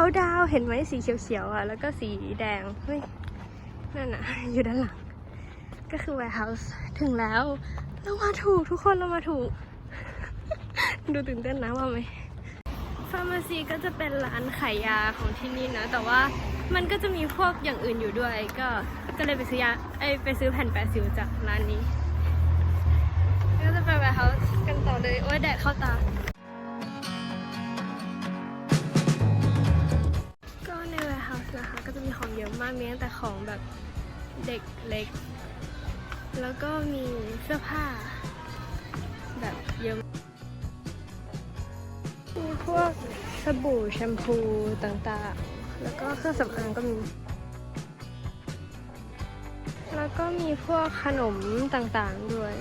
เขาดาวเห็นไหมสีเขียวๆอะ แล้วก็สีแดงเฮ้ยนั่นอะ อยู่ด้านหลัง ก็คือ warehouse ถึงแล้ว เรามาถูกทุกคนเรามาถูก ดูตื่นเต้นนะว่าไหมฟาร์มาซีก็จะเป็นร้านขายยาของที่นี่นะ แต่ว่ามันก็จะมีพวกอย่างอื่นอยู่ด้วย ก็ก็เลยไปซื้อยาเอ้ยไปซื้อแผ่นแปะสิวจากร้านนี้ ก็จะไป warehouse กันต่อเลย โอ้ยแดดเข้าตา มีของเยอะมากมีตั้งแต่ของแบบเด็กเล็ก แล้วก็มีเสื้อผ้า แบบเยอะมีพวกสบู่แชมพูต่างๆ แล้วก็เครื่องสำอางก็มี แล้วก็มีพวกขนมต่างๆด้วย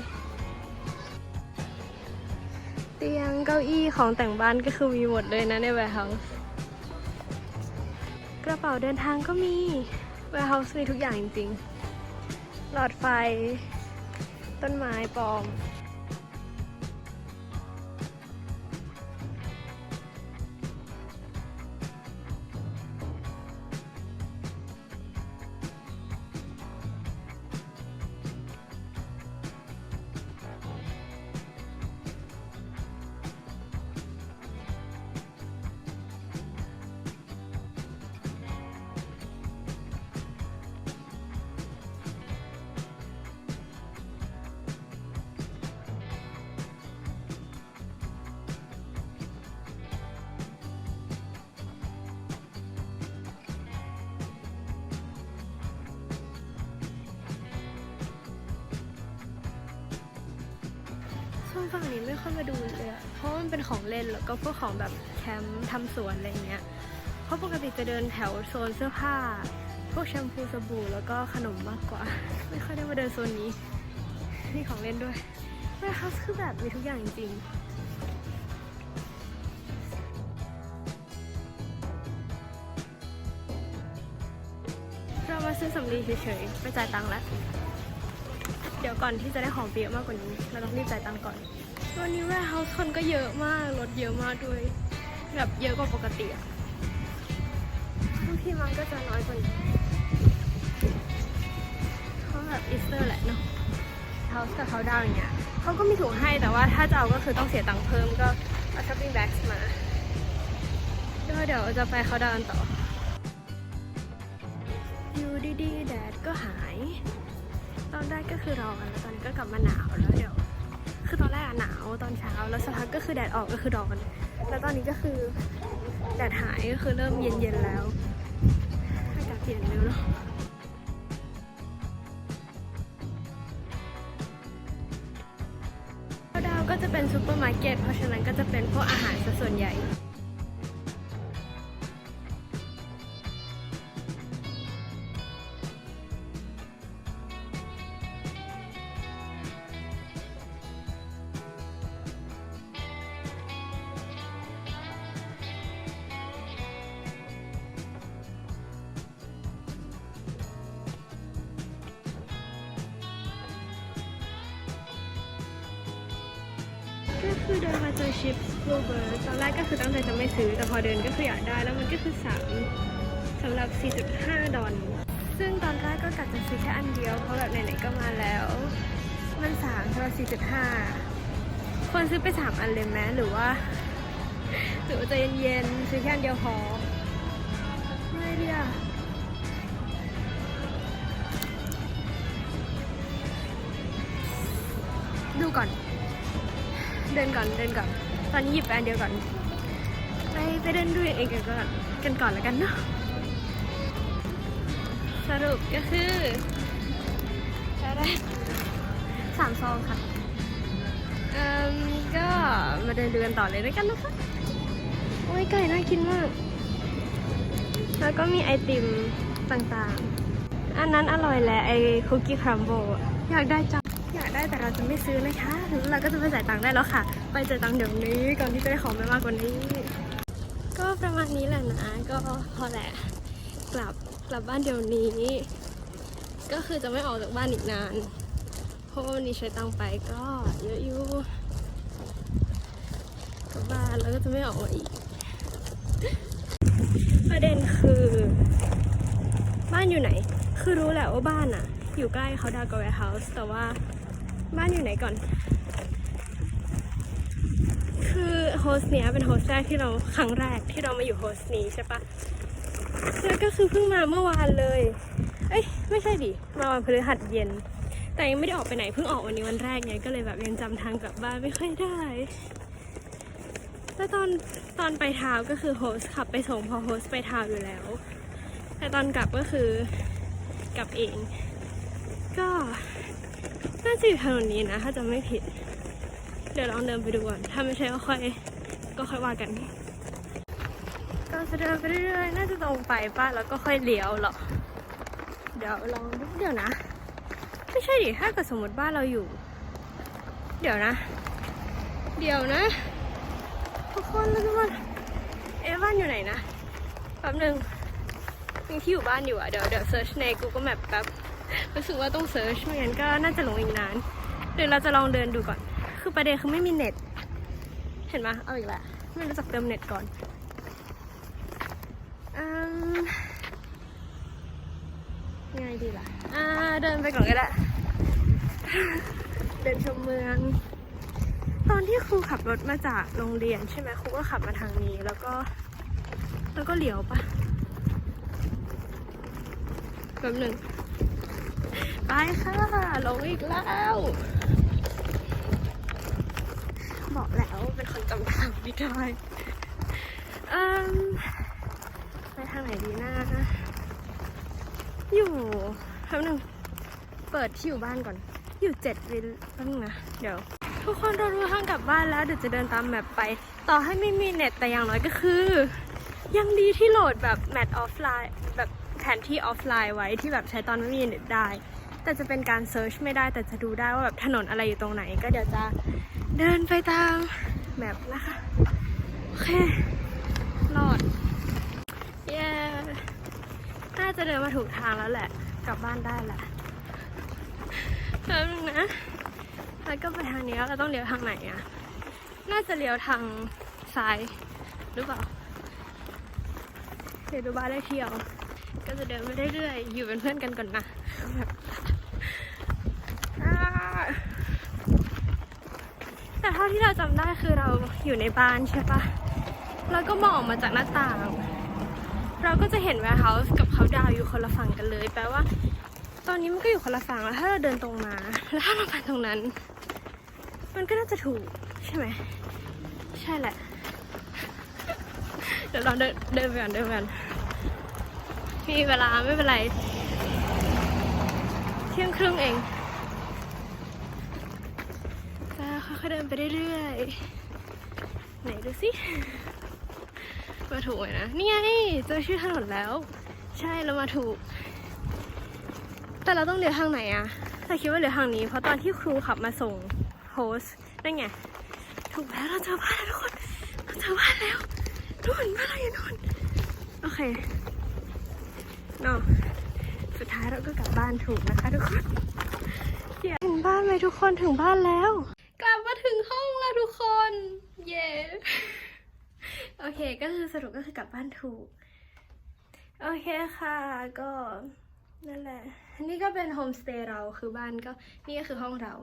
เตียงเก้าอี้ของแต่งบ้านก็คือมีหมดเลยนะใน warehouse กระเป๋าเดินทางก็มี warehouse มีทุกอย่างจริงๆ หลอดไฟ ต้นไม้ปลอม ช่วงฝั่งนี้ไม่ค่อยมาดูเลยอะเพราะมันเป็นของเล่นแล้วก็พวกของแบบแคมป์ทำสวนอะไรเงี้ยเพราะปกติจะเดินแถวโซนเสื้อผ้า พวกแชมพูสบู่แล้วก็ขนมมากกว่า ไม่ค่อยได้มาเดินโซนนี้มีของเล่นด้วย warehouse คือแบบมีทุกอย่างจริงๆเรามาซื้อสำลีเฉยๆไม่จ่ายตังค์แล้ว เดี๋ยวก่อนที่จะได้ของเยอะมากกว่านี้ เราต้องรีบจ่ายตังค์ก่อน วันนี้ warehouse คนก็เยอะมากรถเยอะมากด้วย แบบเยอะกว่าปกติอะบางทีมันก็จะน้อยกว่านี้เขาแบบอีสเตอร์แหละเนาะเฮาส์กับเขาดาวอย่างเงี้ยเขาก็มีถุงให้แต่ว่าถ้าจะเอาก็คือต้องเสียตังค์เพิ่มก็เอาช้อปปิ้งแบ็กมาก็เดี๋ยวจะไปเขาดาวน์ต่ออยู่ดีๆแดดก็หาย ตอนแรกก็คือรอกันแล้วตอนนี้ก็กลับมาหนาวแล้ว หนาวตอนเช้า แล้วสักพักก็คือแดดออกก็คือร้อน แล้วตอนนี้ก็คือแดดหายก็คือเริ่มเย็นๆแล้วอากาศเปลี่ยนเร็วเนาะดาวก็จะเป็นซูเปอร์มาร์เก็ตเพราะฉะนั้นก็จะเป็นพวกอาหารซะส่วนใหญ่ ก็คือเดินมาเจอชิปส์บเบิร์ตอนแรกก็คือตั้งใจจะไม่ซื้อ แต่พอเดินก็คืออยากได้ แล้วมันก็คือสามสำหรับ 4.5 ดอลซึ่งตอนแรกก็กะจะซื้อแค่อันเดียว เพราะแบบไหนๆก็มาแล้ว มันสามสำหรับ 4.5 ควรซื้อไปสามอันเลยไหมหรือว่าหรือว่าใจะเย็นๆซื้อแค่อันเดียวพอไม่ดีอะดูก่อน เดินก่อนเดินก่อน ตอนนี้หยิบไปอันเดียวก่อน ไปไปเดินดูเองกันก่อนกันก่อนแล้วกันเนาะสรุปก็คือจะได้สามซองค่ะเอ่มก็มาเดินดูกันต่อเลยด้วยกันนะคะ โอ้ยไก่น่ากินมาก แล้วก็มีไอติมต่างๆ อันนั้นอร่อยแหละไอคุกกี้ครัมโบอยากได้จัง อยากได้แต่เราจะไม่ซื้อนะคะแล้วเราก็จะไปจ่ายตังค์ได้แล้วค่ะ ไปจ่ายตังค์เดี๋ยวนี้ก่อนที่จะได้ของไปมากกว่านี้ ก็ประมาณนี้แหละนะ ก็พอแหละ กลับกลับบ้านเดี๋ยวนี้ ก็คือจะไม่ออกจากบ้านอีกนาน เพราะว่าวันนี้ใช้ตังค์ไปก็เยอะอยู่กลับบ้านแล้วก็จะไม่ออกมาอีก ประเด็นคือ บ้านอยู่ไหน คือรู้แหละว่าบ้านอะอยู่ใกล้เขาดากับแวเฮาส์แต่ว่า บ้านอยู่ไหนก่อน คือโฮสเนี้ยเป็นโฮสแรกที่เราครั้งแรกที่เรามาอยู่โฮสนี้ใช่ปะแล้วก็คือเพิ่งมาเมื่อวานเลย เอ้ยไม่ใช่ดิมาวันพฤหัสเย็น แต่ยังไม่ได้ออกไปไหนเพิ่งออกวันนี้วันแรกไงก็เลยแบบยังจำทางกลับบ้านไม่ค่อยได้แล้วตอนตอนไปเท้าก็คือโฮสขับไปส่งพอโฮสไปเท้าอยู่แล้ว แต่ตอนกลับก็คือกลับเอง ก็ น่าจะอยู่ถนนนี้นะ ถ้าจะไม่ผิด เดี๋ยวลองเดินไปดูก่อน ถ้าไม่ใช่ก็ค่อย ก็ค่อยว่ากันก็จะเดินไปเรื่อยๆ น่าจะตรงไปป้าแล้วก็ค่อยเลี้ยวหรอ เดี๋ยวลองดูเดี๋ยวนะ ไม่ใช่ดิถ้าเกิดสมมติบ้านเราอยู่ เดี๋ยวนะ เดี๋ยวนะ ทุกคนแล้วทุกคนเอ๊ะบ้านอยู่ไหนนะ แป๊บหนึ่งมีที่อยู่บ้านอยู่อะ เดี๋ยวเดี๋ยวเซิร์ชใน Google Map แป๊บ รู้สึกว่าต้องเซิร์ชไม่งั้นก็น่าจะหลงอีกนานเดี๋ยวเราจะลองเดินดูก่อน คือประเด็นคือไม่มีเน็ต เห็นไหมเอาอีกแล้วไม่รู้จักเติมเน็ตก่อนอืมยังไงดีล่ะอ่าเดินไปก่อนก็ได้เดินชมเมือง ตอนที่ครูขับรถมาจากโรงเรียนใช่ไหมครูก็ขับมาทางนี้แล้วก็แล้วก็เลี้ยวปะแป๊บหนึ่ง ไปค่ะลงอีกแล้ว บอกแล้วเป็นคนจำทางไม่ได้ไปทางไหนดีนะอยู่แป๊บหนึงเปิดที่อยู่บ้านก่อน อยู่เจ็ดวินแป๊บนึงนะ เดี๋ยว ทุกคนเรารู้ทางกลับบ้านแล้ว เดี๋ยวจะเดินตามแมปไป ต่อให้ไม่มีเน็ตแต่อย่างน้อยก็คือ ยังดีที่โหลดแบบแมปออฟไลน์แบบแผนที่ออฟไลน์ไว้ที่แบบใช้ตอนไม่มีเน็ตได้ แต่จะเป็นการเซิร์ชไม่ได้แต่จะดูได้ว่าแบบถนนอะไรอยู่ตรงไหน ก็เดี๋ยวจะเดินไปตามแมปนะคะ โอเครอดเย้น่าจะเดินมาถูกทางแล้วแหละ กลับบ้านได้แหละแป๊บนึงนะแล้วก็ไปทางนี้แล้วเราต้องเลี้ยวทางไหนอะน่าจะเลี้ยวทางซ้ายหรือเปล่าเดี๋ยวดูบ้านได้เที่ยว ก็จะเดินไปเรื่อยๆ อยู่เป็นเพื่อนกันก่อนนะ แต่เท่าที่เราจำได้คือเราอยู่ในบ้านใช่ปะแล้วก็มองออกมาจากหน้าต่าง เราก็จะเห็นแวร์เฮาส์กับเขาดาวอยู่คนละฝั่งกันเลย แปลว่า ตอนนี้มันก็อยู่คนละฝั่งแล้วถ้าเราเดินตรงมา แล้วถ้าเราไปตรงนั้น มันก็น่าจะถูกใช่ไหม ใช่แหละ เดี๋ยวเราเดินเดินไปกันเดินไปกันมีเวลาไม่เป็นไร ที่ยงครึ่งเองจะค่อยๆเดินไปเรื่อยๆ ไหนดูสิมาถูกไหมนะ นี่ไงเจอชื่อถนนแล้ว ใช่เรามาถูก แต่เราต้องเลี้ยวทางไหนอะแต่คิดว่าเลี้ยวทางนี้ เพราะตอนที่ครูขับมาส่งโฮสนั่นไง ถูกแล้วเราเจอบ้านแล้วทุกคนเราเจอบ้านแล้วนู่นบ้านเราอยู่นู่นโอเคเนาะ สุดท้ายเราก็กลับบ้านถูกนะคะทุกคนเดี๋ยวถึงบ้านไหมทุกคนถึงบ้านแล้ว กลับมาถึงห้องแล้วทุกคน เย้โอเคก็คือสรุปก็คือกลับบ้านถูก โอเคค่ะ ก็นั่นแหละ นี่ก็เป็นโฮมสเตย์เราคือบ้านก็นี่ก็คือห้องเรา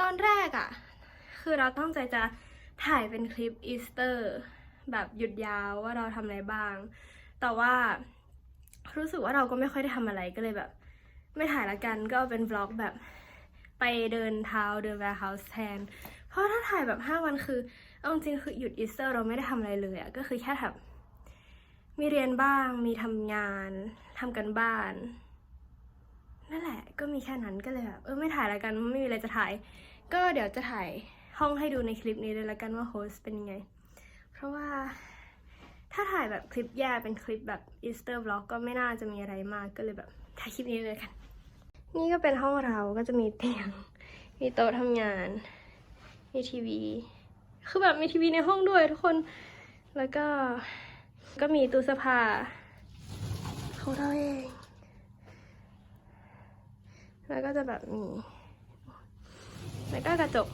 ตอนแรกอะ่ะ คือเราตั้งใจจะถ่ายเป็นคลิปอีสเตอร์ แบบหยุดยาวว่าเราทำอะไรบ้าง แต่ว่า รู้สึกว่าเราก็ไม่ค่อยได้ทำอะไรก็เลยแบบ ไม่ถ่ายละกันก็เอาเป็นบล็อกแบบไปเดินเท้าเดินแวร์เฮาส์แทน เพราะถ้าถ่ายแบบ 5 วันคือเอาจริงคือหยุดอีสเตอร์เราไม่ได้ทำอะไรเลยอะก็คือแค่แบบมีเรียนบ้าง มีทำงานทำกันบ้านนั่นแหละ ก็มีแค่นั้นก็เลยแบบเออไม่ถ่ายละกันไม่มีอะไรจะถ่าย ก็เดี๋ยวจะถ่ายห้องให้ดูในคลิปนี้เลยละกันว่าโฮสเป็นยังไง เพราะว่า ถ้าถ่ายแบบคลิปแยกเป็นคลิปแบบอีสเตอร์บล็อกก็ไม่น่าจะมีอะไรมากก็เลยแบบถ่ายคลิปนี้เลยกัน นี่ก็เป็นห้องเราก็จะมีเตียง มีโต๊ะทำงาน มีทีวี คือแบบมีทีวีในห้องด้วยทุกคน แล้วก็ก็มีตู้เสื้อผ้าของเราเอง แล้วก็จะแบบมี แล้วก็กระจก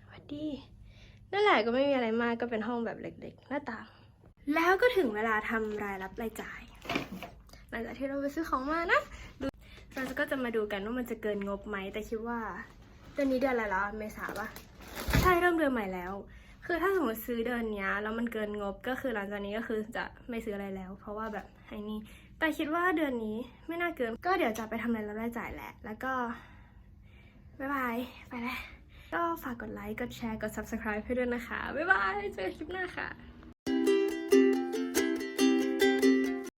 สวัสดี นั่นแหละก็ไม่มีอะไรมากก็เป็นห้องแบบเล็กๆ หน้าต่าง แล้วก็ถึงเวลาทำรายรับรายจ่าย หลังจากที่เราไปซื้อของมานะดูเราก็จะมาดูกันว่ามันจะเกินงบไหมแต่คิดว่าเดือนนี้เดือนอะไรแล้วเมษาปะใช่เริ่มเดือนใหม่แล้ว คือถ้าสมมติซื้อเดือนนี้แล้วมันเกินงบก็คือหลังจากนี้ก็คือจะไม่ซื้ออะไรแล้ว เพราะว่าแบบไอ้นี่แต่คิดว่าเดือนนี้ไม่น่าเกิน ก็เดี๋ยวจะไปทำรายรับรายจ่ายแหละ แล้วก็บ๊ายบายไปแล้วก็ฝากกดไลค์ กดแชร์ กด subscribe ให้ด้วยนะคะ บ๊ายบาย เจอกันคลิปหน้าค่ะ